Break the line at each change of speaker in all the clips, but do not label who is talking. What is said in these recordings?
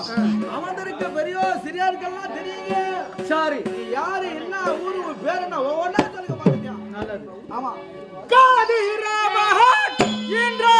தெரியும்.
அவந்திருக்க பெரியோ சிறியாருக்கெல்லாம் தெரியுங்க. சாரி. யாரு என்ன ஊரு பேர் என்ன? ஒவ்வொன்றா சொல்லுங்க
மாட்டியா
ஆமா.
காலிரா மகா இன்றா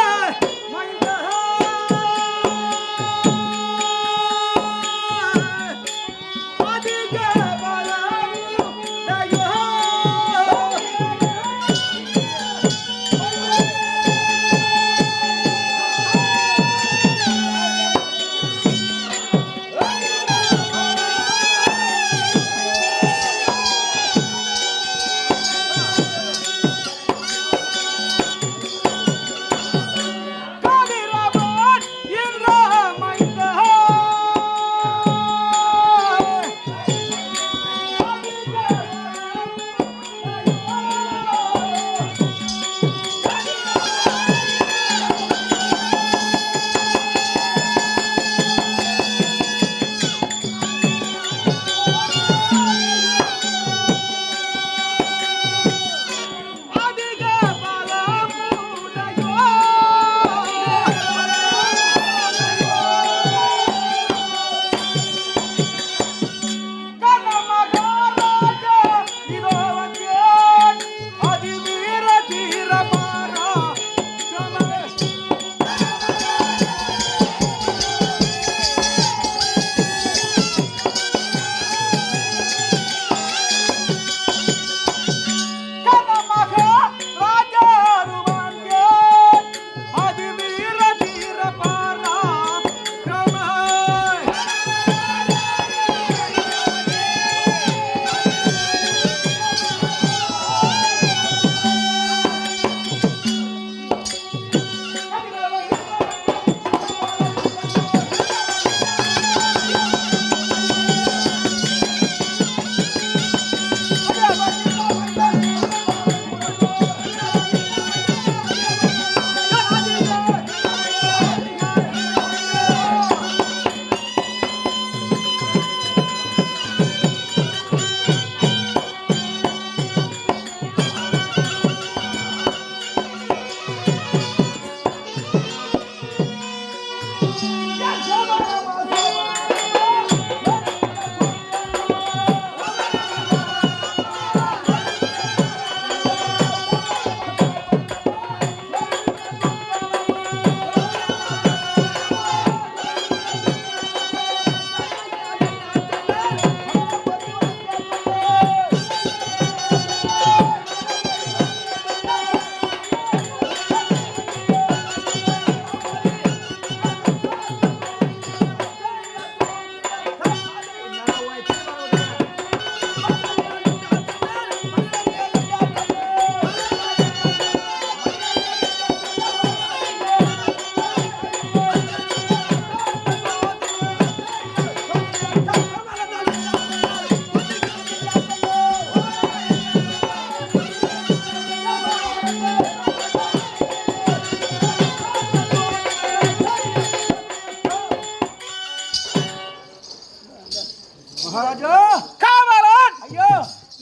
மகாராஜா!
காவலன்
ஐயோ!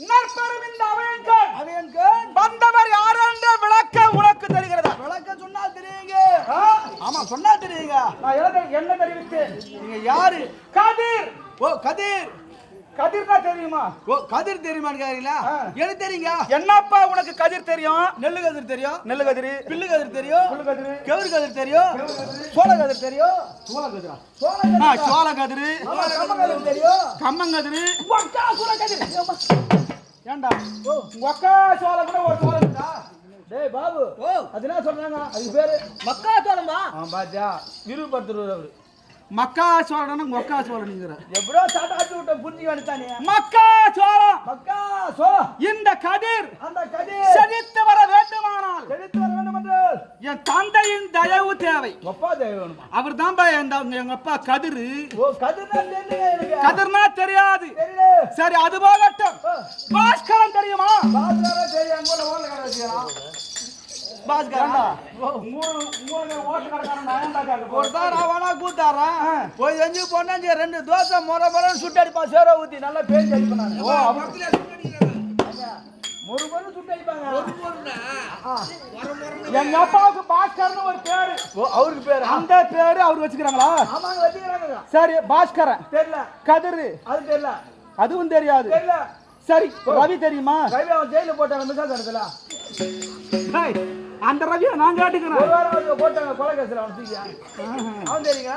நற்பெரும் இந்த அவையன்கள்!
அவையன்கள்?
வந்தவர் யாரென்ற விளக்க உனக்கு தெரிகிறதா?
விளக்க சொன்னா தெரியுங்க? ஆமா சொன்னா தெரியுங்க.
நான் என்ன தெரிவித்தேன்?
நீங்க யாரு?
கதிர்!
ஓ கதிர்!
கதிர் தான் தெரியுமா?
ஓ கதிர் தெரியுமான்னு கேக்குறீங்களா. எனக்கு தெரியுங்க.
என்னப்பா உனக்கு கதிர் தெரியும்?
நெல்லு கதிர் தெரியும்.
நெல்லு கதிர்.
பில்லு கதிர் தெரியும்.
புல்லு கதிர்.
கெவுரு கதிர் தெரியும். சோள கதிர் தெரியும். சோள கதிரா? சோள
சோள கதிர்.
கதிர் தெரியும்.
கம்மங்கதிர்
ஒக்கா சோள கதிர்.
ஏண்டா ஒக்கா சோளம் கூட ஒரு சோளம் இருக்கா
டேய் பாபு.
ஓ.
அது என்ன சொல்றாங்க? அதுக்கு பேரு
மக்காச்சோளம்பா
ஆ பாத்தியா? விரிவுபடுத்துறது அவரு.
மக்கா சோழனா மக்கா சோழனுங்கிற.
எப்படியோ சாட்டா ஆச்சு விட்ட புரிஞ்சு வேணுத்தானே
மக்கா சோளம்
மக்கா சோளம்
இந்த கதிர்
அந்த கதிர்.
செழித்து வர வேண்டுமானால்
செழித்து வர வேண்டும் என்று
என் தந்தையின் தயவு தேவை.
ஒப்பா தேவை வேணுமா?
அவர் தான் எங்க அப்பா கதிரு.
ஓ கதிர்
கதிர்னா தெரியாது. சரி அது போகட்டும்.
ஓ,
பாஸ்கரன் தெரியுமா?
பாஸ்கரா தெரியும் கூத்தாரா போய் செஞ்சு பொண்ணாஞ்சி ரெண்டு தோசை முறை முறைன்னு சுட்டு அடிப்பான் சேர ஊத்தி நல்லா பேசி அடிப்பான்
ஓ,
ஒரு பொண்ணு சுட்டு அடிப்பாங்க
எங்க அப்பாவுக்கு பாஸ்கர்னு ஒரு பேரு
ஓ அவருக்கு பேரு
அந்த பேரு அவர் வச்சுக்கிறாங்களா
ஆமாங்க வச்சுக்கிறாங்க
சரி பாஸ்கரன்
தெரியல
கதிரு
அது தெரியல
அதுவும் தெரியாது
தெரியல
சரி ரவி தெரியுமா
ரவி அவன் ஜெயில போட்டாங்க தரத்துல
டேய், அந்த ரவியை நான் கேட்டுக்கிறேன்.
போட்டாங்க கொலை கேசுல அவன் தூக்கி. அவன் தெரியுங்க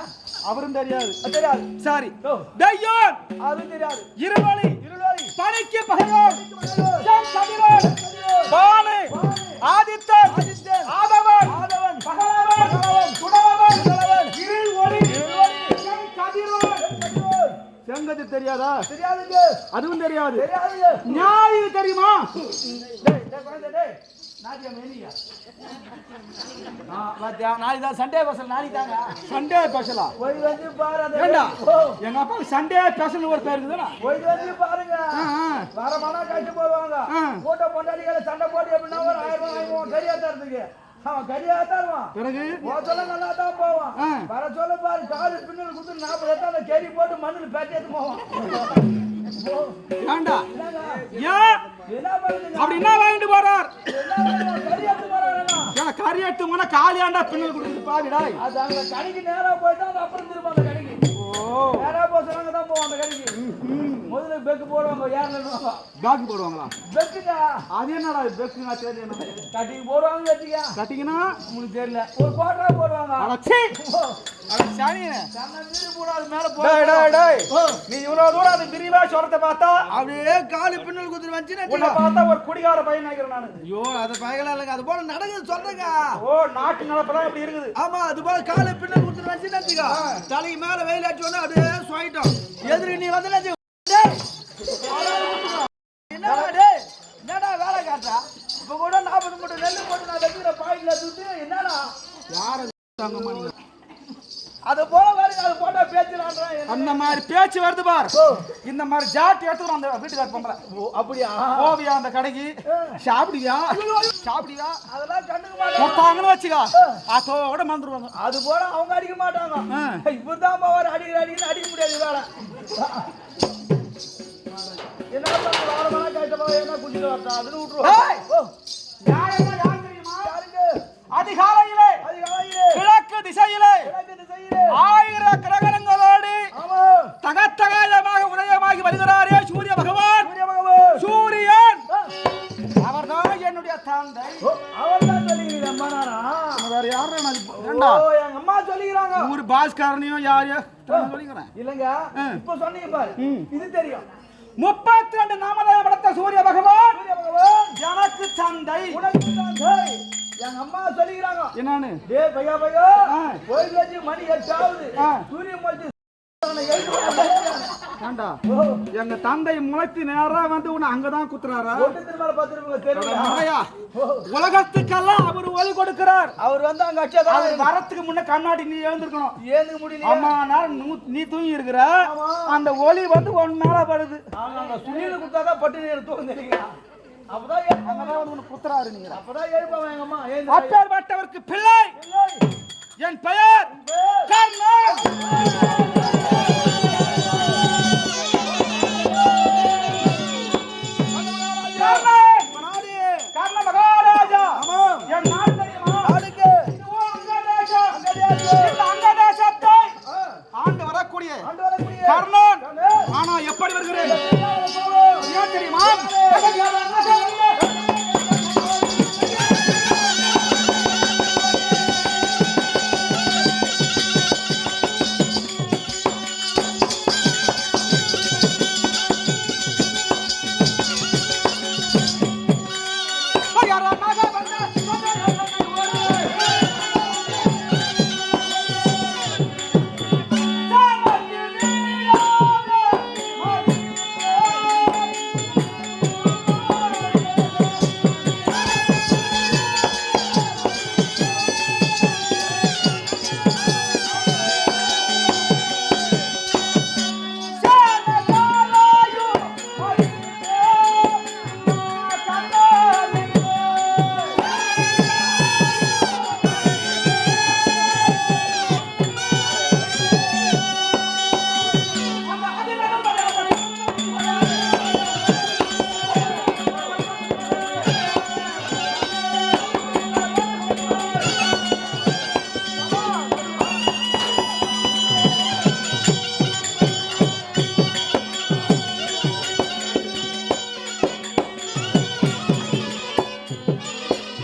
அவரும் தெரியாது.
தெரியாது.
சரி.
ஓ,
தையோன்
அதுவும் தெரியாது.
இருவழி
இருளாளி.
பணிக்கு பகையோன் கதிரோன் பானு ஆதித்தன்.
ஆதித்தன்,
ஆதவன்.
ஆதவன்,
பகலவன். சுடவன், இருள் ஒளி. செங்கதி தெரியாதா?
தெரியாதுங்க.
அதுவும் தெரியாது.
தெரியாதுங்க.
ஞாயிறு தெரியுமா?
சண்டே பசங்க நாளைக்கு தாங்க.
சண்டே ஸ்பெஷலா
போய் வந்து பாரு அந்த
ஏண்டா?
ஓ,
எங்க அப்பா சண்டே ஸ்பெஷல் ஒரு பேர்
போய் வந்து பாருங்க. வரமானா கழிச்சு போடுவாங்க.
ஆ.
கூட்ட பொண்டாடிகளை சண்டை போட்டு எப்படின்னா ஒரு ஆயிரம் வாங்குவான் கறி ஆத்தாறதுக்கு அவன் கறி ஆத்தாருவான்
பிறகு?
போக சொல்ல நல்லா தான் போவான். வர சொல்ல பாரு காலு பின்னல் கொடுத்து நாற்பது எத்தா அந்த கறி போட்டு மண்ணில் பேட்டி எடுத்து போவான். என்னங்க?
ஏன்? அப்படி என்ன வாங்கிட்டு போறார்?
கறி எடுத்து
போனா காலியாண்டா பின்னல் கொடுக்குது பாவிடாய்
அது அங்க கடைக்கு நேரா போயிட்டா அது அப்புறம் திரும்ப அந்த கடைக்கு.
ஓ
நேரா போக சொன்னாங்க தான் போவோம் அந்த கடைக்கு முதல்ல பெக்கு போடுவாங்க யாருன்னு
பேக்கு போடுவாங்களா?
பெக்குங்க
அது என்னடா பெக்கு நான் தெரியல
போடுவாங்க வச்சுக்க
கட்டிங்கன்னா
உங்களுக்கு தெரியல ஒரு கோட்டா போடுவாங்க
அடச்சி நீ இவ்வளவு தூரம் அது விரிவா சொல்றத பார்த்தா?
அப்படியே காலு பின்னல்
உன்னை
வந்துச்சுன்னு
பார்த்தா ஒரு குடிகார பையன் நினைக்கிறேன் நானு.
ஐயோ அது பயங்கரம் இல்லைங்க. அது போல நடக்குது சொல்றேங்க
ஓ நாட்டு நடப்பெல்லாம் இப்படி இருக்குது.
ஆமா அது போல காலு பின்னல் வந்துச்சுன்னு வச்சுக்கோ. தலைக்கு மேல கையில் அடிச்ச அப்படியே சுவாயிட்டோம். எதிரி நீ வந்து என்னடா டேய் என்னடா வேலை காட்டுறா? இப்ப கூட நாற்பது மூட்டை நெல் போட்டு நான் வைக்கிற பாயிண்ட்ல தூத்து என்னடா?
யார தங்கம்மா நீங்க
அது போல அது போட்டா பேச்சுறான்றான்
அந்த மாதிரி பேச்சு வருது பார். இந்த மாதிரி ஜாட்டி எடுத்துக்கிறோம் அந்த வீட்டுக்கார பொம்பளை.
அப்படியா?
போவியா அந்த கடைக்கு? சாப்பிடுவியா சாப்பிடுவியா
அதெல்லாம் கண்டுக்க மாட்டாங்க.
கொடுத்தாங்கன்னு வச்சுக்கா. அதோட மறந்துடுவாங்க
அது போல அவங்க அடிக்க மாட்டாங்க.
ஆ.
இப்பதான் போவார் அடிக்கிற அடிக்கணும் அடிக்க முடியாது வேலை என்ன பண்ண வார மணி கஷ்டமா என்ன குடிச்சிட்டு வரட்டா அதுன்னு! விட்டுருவோம்.
யார் அதிகாலையிலே
அது காலையிலே
கிழக்கு திசையிலே. ஆயிரம் கிரகணங்களோடு தகத்தகாயமாக உதயமாகி வருகிறாரே சூரிய பகவான்.
சூரிய பகவான்.
சூரியன். அவர்தான் என்னுடைய தந்தை.
அவர்தான் சொல்லிக்கிறீங்க அம்மா நானா
வேற யாரும்
எங்க அம்மா சொல்லிக்கிறாங்க
ஊர் பாஸ்கரனையும் யாரையும் சொல்லிக்கிறேன்.
இல்லங்க. இப்ப சொன்னீங்க பாரு. இது தெரியும்.
முப்பத்தி ரெண்டு என்னன்னு
டேய் பையா பையா. கோயில் வச்சு மணி எட்டாவது. எழுதி போட்டு
ஏண்டா? எங்க தந்தை முளைத்து நேரா வந்து உன்னை அங்கதான் குத்துறாரா? உலகத்துக்கெல்லாம் அவர் ஒளி கொடுக்கிறார்.
அவர் வந்து அங்க
அவர் வரத்துக்கு முன்ன கண்ணாடி நீ எழுந்திருக்கணும்.
ஏந்துக்க முடியல
அம்மா நேரம் நூ- தூங்கி இருக்கிற. அந்த ஒளி வந்து உன் மேல படுது
சுனில் கொடுத்தாதான் பட்டு நீர் தூக்கம்
அப்பேற்பட்டவருக்கு பிள்ளை. என் பெயர். ஆனா எப்படி வருகிறேன்? தெரியுமா?